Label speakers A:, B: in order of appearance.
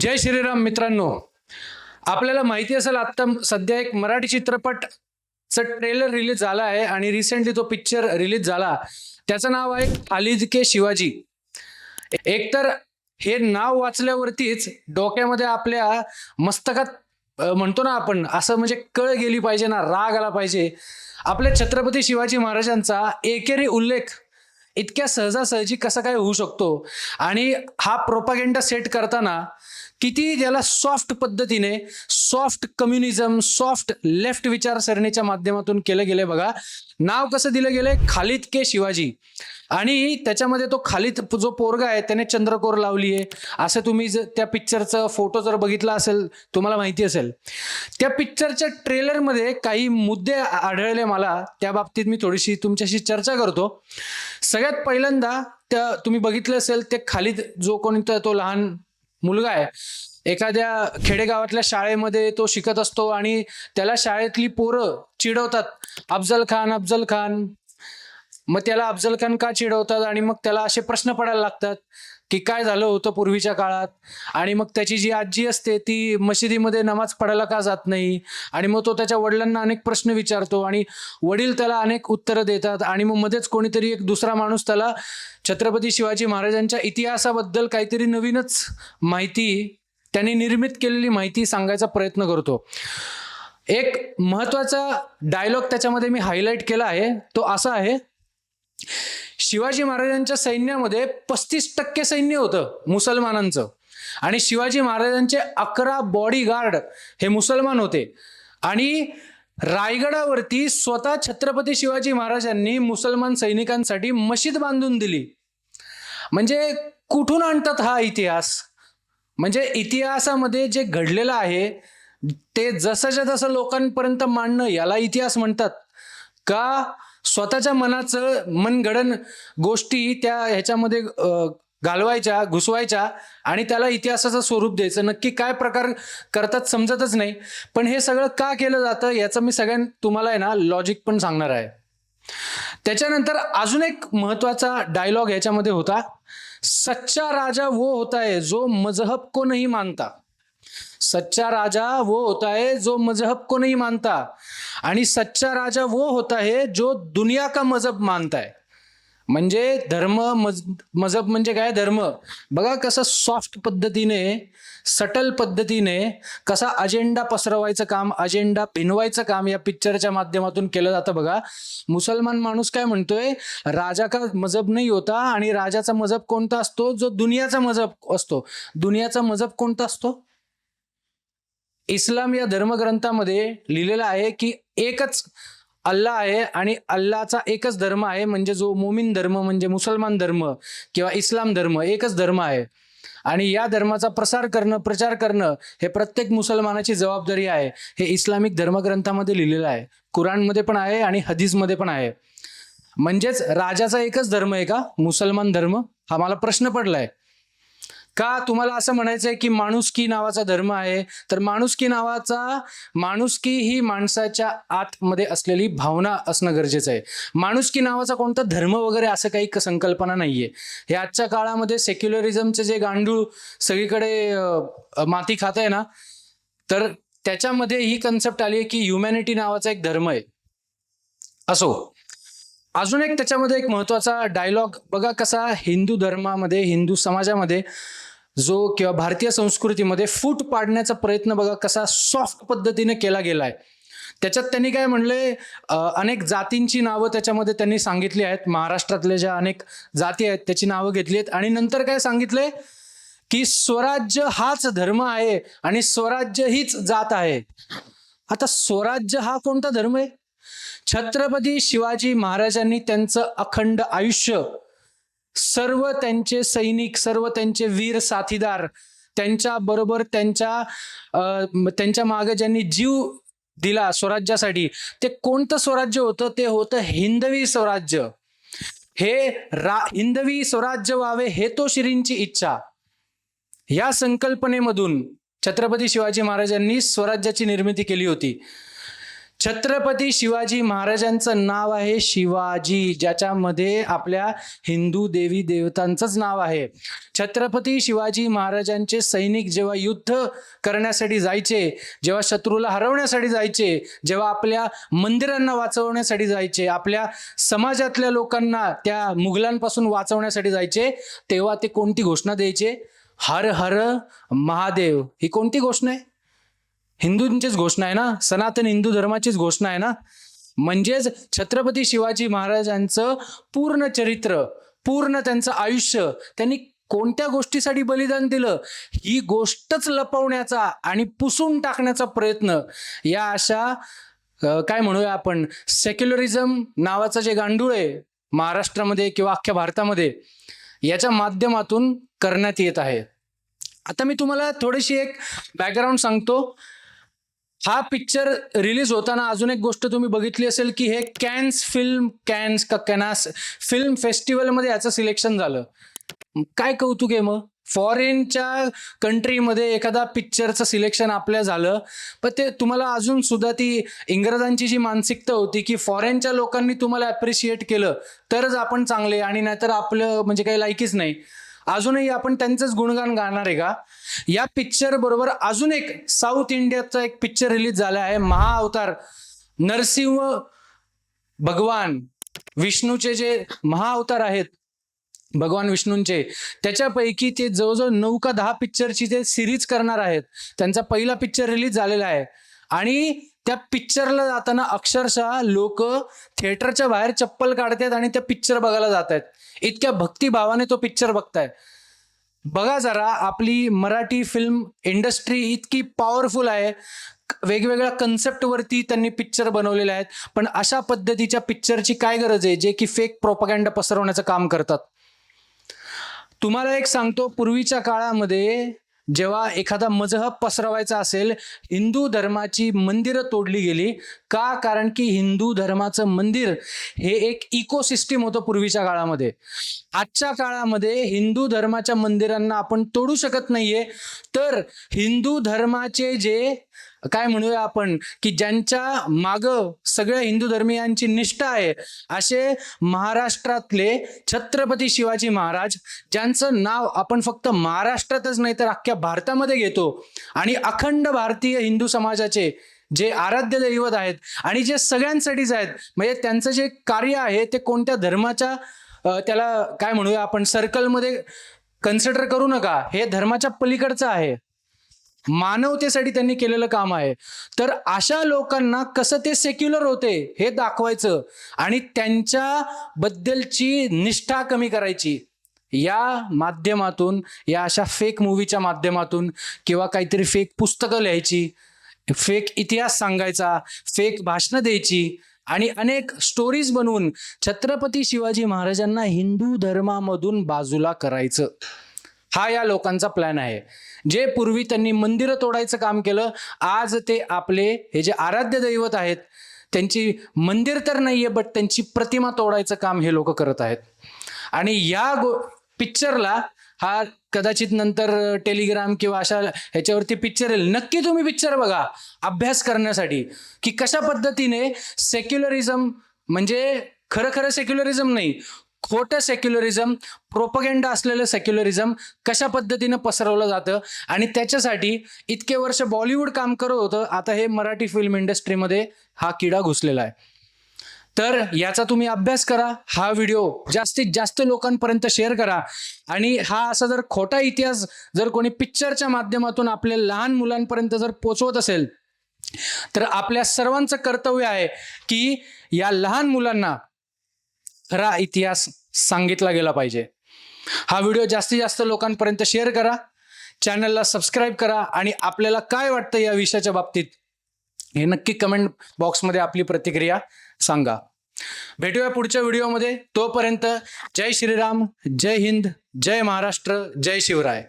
A: जय श्रीराम मित्रांनो. आपल्याला माहिती असेल आत्ता सध्या एक मराठी चित्रपटचं ट्रेलर रिलीज झाला आहे आणि रिसेंटली तो पिक्चर रिलीज झाला. त्याचं नाव आहे अलिज के शिवाजी. एकतर हे नाव वाचल्यावरतीच डोक्यामध्ये आपल्या मस्तकात म्हणतो ना आपण असं म्हणजे कळ गेली पाहिजे ना राग आला पाहिजे. आपल्या छत्रपती शिवाजी महाराजांचा एकेरी उल्लेख इतक्या सहजासहजी कसा काय होऊ शकतो? आणि हा प्रोपागेंडा सेट करताना किती त्याला सॉफ्ट पद्धतीने सॉफ्ट कम्युनिझम सॉफ्ट लेफ्ट विचारसरणीच्या माध्यमातून केलं गेलंय बघा. नाव कसं दिलं गेलंय? खालिद के शिवाजी. आणि त्याच्यामध्ये तो खालिद जो पोरगा आहे त्याने चंद्रकोर लावली आहे असं तुम्ही जर त्या पिक्चरचा फोटो जर बघितला असेल तुम्हाला माहिती असेल. त्या पिक्चरच्या ट्रेलरमध्ये काही मुद्दे आढळले मला. त्या बाबतीत मी थोडीशी तुमच्याशी चर्चा करतो. सगळ्यात पहिल्यांदा त्या तुम्ही बघितलं असेल ते खालिद जो कोणी तो लहान मुलगा आहे एखाद्या खेडेगावातल्या शाळेमध्ये तो शिकत असतो आणि त्याला शाळेतली पोरं चिडवतात. अफजल खान अफजल खान. मग त्याला अफजल खान का चिडवतात आणि मग त्याला असे प्रश्न पडायला लागतात की काय झालं होतं पूर्वीच्या काळात? आणि मग त्याची जी आजी असते ती मशिदीमध्ये नमाज पडायला का जात नाही? आणि मग तो त्याच्या वडिलांना अनेक प्रश्न विचारतो आणि वडील त्याला अनेक उत्तरं देतात आणि मग मध्येच कोणीतरी एक दुसरा माणूस त्याला छत्रपती शिवाजी महाराजांच्या इतिहासाबद्दल काहीतरी नवीनच माहिती त्यांनी निर्मित केलेली माहिती सांगायचा प्रयत्न करतो. एक महत्त्वाचा डायलॉग त्याच्यामध्ये मी हायलाईट केला आहे. तो असा आहे शिवाजी महाराजांच्या सैन्यामध्ये पस्तीस टक्के सैन्य होतं मुसलमानांचं. आणि शिवाजी महाराजांचे अकरा बॉडीगार्ड हे मुसलमान होते. आणि रायगडावरती स्वतः छत्रपती शिवाजी महाराजांनी मुसलमान सैनिकांसाठी मशीद बांधून दिली. म्हणजे कुठून आणतात हा इतिहास? म्हणजे इतिहासामध्ये जे घडलेलं आहे ते जसंच्या तसं लोकांपर्यंत मांडणं याला इतिहास म्हणतात. का स्वतःच्या मनाचं मनगडन गोष्टी त्या ह्याच्यामध्ये घालवायच्या घुसवायच्या आणि त्याला इतिहासाचं स्वरूप द्यायचं. नक्की काय प्रकार करतात समजतच नाही. पण हे सगळं का केलं जातं याचं मी सगळ्यां तुम्हाला आहे ना लॉजिक पण सांगणार आहे. त्याच्यानंतर अजून एक महत्त्वाचा डायलॉग ह्याच्यामध्ये होता. सच्चा राजा वो होता है जो मजहब को नहीं मानता। सच्चा राजा वो होता है जो मजहब को नहीं मानता। आणि सच्चा राजा वो होता है जो दुनिया का मजहब मानता है। म्हणजे धर्म मज मजहब म्हणजे काय? धर्म. बघा कसं सॉफ्ट पद्धतीने सटल पद्धतीने कसा अजेंडा पसरवायचं काम अजेंडा भिनवायचं काम या पिक्चरच्या माध्यमातून केलं जातं बघा. मुसलमान माणूस काय म्हणतोय? राजा का मजहब नाही होता आणि राजाचा मजहब कोणता असतो? जो दुनियाचा मजहब असतो. दुनियाचा मजहब कोणता असतो? इस्लाम या धर्मग्रंथामध्ये लिहिलेलं आहे की एकच अल्ला आहे आणि अल्लाचा एकच धर्म आहे म्हणजे जो मोमिन धर्म म्हणजे मुसलमान धर्म किंवा इस्लाम धर्म एकच धर्म आहे. आणि या धर्माचा प्रसार करणं प्रचार करणं हे प्रत्येक मुसलमानाची जबाबदारी आहे. हे इस्लामिक धर्मग्रंथामध्ये लिहिलेलं आहे. कुराणमध्ये पण आहे आणि हदीजमध्ये पण आहे. म्हणजेच राजाचा एकच धर्म आहे का? मुसलमान धर्म? हा मला प्रश्न पडलाय. का तुम्हाला असं म्हणायचं आहे की माणुसकी नावाचा धर्म आहे? तर माणुसकी नावाचा माणुसकी ही माणसाच्या आतमध्ये असलेली भावना असणं गरजेचं आहे. माणुसकी नावाचा कोणता धर्म वगैरे असं काही संकल्पना संकल्पना नाहीये. हे आजच्या काळामध्ये सेक्युलरिझमचे जे गांडूळ सगळीकडे माती खात आहे ना तर त्याच्यामध्ये ही कन्सेप्ट आली आहे की ह्युमॅनिटी नावाचा एक धर्म आहे. असो. अजून एक त्याच्यामध्ये एक महत्त्वाचा डायलॉग बघा कसा हिंदू धर्मामध्ये हिंदू समाजामध्ये जो किंवा भारतीय संस्कृतीमध्ये फूट पाडण्याचा प्रयत्न बघा कसा सॉफ्ट पद्धतीने केला गेला आहे त्याच्यात त्यांनी काय म्हणले अनेक जातींची नावं त्याच्यामध्ये त्यांनी सांगितली आहेत. महाराष्ट्रातल्या ज्या अनेक जाती आहेत त्याची नावं घेतली आहेत. आणि नंतर काय सांगितले की स्वराज्य हाच धर्म आहे आणि स्वराज्य हीच जात आहे. आता स्वराज्य हा कोणता धर्म आहे? छत्रपती शिवाजी महाराजांनी त्यांचं अखंड आयुष्य सर्व त्यांचे सैनिक सर्व त्यांचे वीर साथीदार त्यांच्या बरोबर त्यांच्या त्यांच्या मागे ज्यांनी जीव दिला स्वराज्यासाठी ते कोणतं स्वराज्य होतं? ते होतं हिंदवी स्वराज्य. हे रा हिंदवी स्वराज्य व्हावे हे तो श्रींची इच्छा. या संकल्पनेमधून छत्रपती शिवाजी महाराजांनी स्वराज्याची निर्मिती केली होती. छत्रपती शिवाजी महाराजांचं नाव आहे शिवाजी ज्याच्यामध्ये आपल्या हिंदू देवी देवतांचंच नाव आहे. छत्रपती शिवाजी महाराजांचे सैनिक जेव्हा युद्ध करण्यासाठी जायचे जेव्हा शत्रूला हरवण्यासाठी जायचे जेव्हा आपल्या मंदिरांना वाचवण्यासाठी जायचे आपल्या समाजातल्या लोकांना त्या मुघलांपासून वाचवण्यासाठी जायचे तेव्हा ते कोणती घोषणा द्यायचे? हर हर महादेव. ही कोणती घोषणा आहे? हिंदूंचीच घोषणा आहे ना? सनातन हिंदू धर्माचीच घोषणा आहे ना? म्हणजेच छत्रपती शिवाजी महाराजांचं पूर्ण चरित्र पूर्ण त्यांचं आयुष्य त्यांनी कोणत्या गोष्टीसाठी बलिदान दिलं? ही गोष्टच लपवण्याचा आणि पुसून टाकण्याचा प्रयत्न या अशा काय म्हणूया आपण सेक्युलरिझम नावाचं जे गांडूळ आहे महाराष्ट्रामध्ये किंवा अख्ख्या भारतामध्ये याच्या माध्यमातून करण्यात येत आहे. आता मी तुम्हाला थोडीशी एक बॅकग्राऊंड सांगतो. हा पिक्चर रिलीज होताना अजून एक गोष्ट तुम्ही बघितली असेल की हे कॅन्स फिल्म कॅन्स का कॅनास फिल्म फेस्टिवलमध्ये याचं सिलेक्शन झालं. काय कौतुक आहे मग? फॉरेनच्या कंट्रीमध्ये एखादा पिक्चरचं सिलेक्शन आपल्या झालं. पण ते तुम्हाला अजून सुद्धा ती इंग्रजांची जी मानसिकता होती की फॉरेनच्या लोकांनी तुम्हाला ॲप्रिशिएट केलं तरच आपण चांगले आणि नाहीतर आपलं म्हणजे काही लायकीच नाही. अजूनही आपण त्यांचंच गुणगान गाणार आहे का? या पिक्चर बरोबर अजून एक साऊथ इंडियाचा एक पिक्चर रिलीज झाला आहे. महाअवतार नरसिंह भगवान विष्णूचे जे महाअवतार आहेत भगवान विष्णूंचे त्याच्यापैकी ते जवळजवळ नऊ का दहा पिक्चरची ते सिरीज करणार आहेत. त्यांचा पहिला पिक्चर रिलीज झालेला आहे. आणि त्या पिक्चरला जाताना अक्षरशः लोक थिएटरच्या बाहेर चप्पल काढतात आणि त्या पिक्चर बघायला जात आहेत इतक्या भक्तिभावाने तो पिक्चर बघताय बघा जरा आपली मराठी फिल्म इंडस्ट्री इतकी पॉवरफुल आहे. वेगवेगळ्या कन्सेप्टवरती त्यांनी पिक्चर बनवलेले आहेत. पण अशा पद्धतीच्या पिक्चरची काय गरज आहे? जे की फेक प्रोपगँडा पसरवण्याचं काम करतात. तुम्हाला एक सांगतो पूर्वीच्या काळामध्ये जेव्हा एखादा मजहब पसरवायचा असेल हिंदू धर्माची मंदिरं तोडली गेली. का? कारण की हिंदू धर्माचं मंदिर हे एक इकोसिस्टीम होतं पूर्वीच्या काळामध्ये. आजच्या काळामध्ये हिंदू धर्माच्या मंदिरांना आपण तोडू शकत नाहीये. तर हिंदू धर्माचे जे काय म्हणूया आपण? की ज्यांच्या माग सगळ्या हिंदू धर्मियांची निष्ठा आहे असे महाराष्ट्रातले छत्रपती शिवाजी महाराज ज्यांचं नाव आपण फक्त महाराष्ट्रातच नाही तर अख्ख्या भारतामध्ये घेतो. आणि अखंड भारतीय हिंदू समाजाचे जे आराध्य दैवत आहेत आणि जे सगळ्यांसाठीच आहेत म्हणजे त्यांचं जे कार्य आहे ते कोणत्या धर्माच्या त्याला काय म्हणूया आपण सर्कलमध्ये कन्सिडर करू नका. हे धर्माच्या पलीकडचं आहे. मानवतेसाठी त्यांनी केलेलं काम आहे. तर अशा लोकांना कसं ते सेक्युलर होते हे दाखवायचं आणि त्यांच्या बद्दलची निष्ठा कमी करायची. या माध्यमातून या अशा फेक मूवीच्या माध्यमातून किंवा काहीतरी फेक पुस्तकं लिहायची फेक इतिहास सांगायचा फेक भाषणं द्यायची आणि अनेक स्टोरीज बनवून छत्रपती शिवाजी महाराजांना हिंदू धर्मामधून बाजूला करायचं. हा या लोकांचा प्लॅन आहे. जे पूर्वी त्यांनी मंदिरं तोडायचं काम केलं आज ते आपले हे जे आराध्य दैवत आहेत त्यांची मंदिर तर नाहीये बट त्यांची प्रतिमा तोडायचं काम हे लोक करत आहेत. आणि या गो पिक्चरला हा कदाचित नंतर टेलिग्राम किंवा अशा ह्याच्यावरती पिक्चर येईल. नक्की तुम्ही पिक्चर बघा अभ्यास करण्यासाठी. की कशा पद्धतीने सेक्युलरिझम म्हणजे खरं खरं सेक्युलरिझम नाही खोटं सेक्युलरिझम प्रोपगेंडा असलेलं सेक्युलरिझम कशा पद्धतीनं पसरवलं जातं? आणि त्याच्यासाठी इतके वर्ष बॉलिवूड काम करत होतं आता हे मराठी फिल्म इंडस्ट्रीमध्ये हा किडा घुसलेला आहे. तर याचा तुम्ही अभ्यास करा हा व्हिडिओ जास्तीत जास्त लोकांपर्यंत शेअर करा. आणि हा असा जर खोटा इतिहास जर कोणी पिक्चरच्या माध्यमातून आपल्या लहान मुलांपर्यंत जर पोचवत असेल तर आपल्या सर्वांचं कर्तव्य आहे की या लहान मुलांना खरा इतिहास सांगितला गेला पाहिजे. हा व्हिडिओ जास्तीत जास्त लोकांपर्यंत शेअर करा. चॅनलला सबस्क्राईब करा आणि आपल्याला काय वाटतं या विषयाच्या बाबतीत हे नक्की कमेंट बॉक्समध्ये आपली प्रतिक्रिया सांगा. भेटूया पुढच्या व्हिडिओमध्ये तोपर्यंत जय श्रीराम जय हिंद जय महाराष्ट्र जय शिवराय.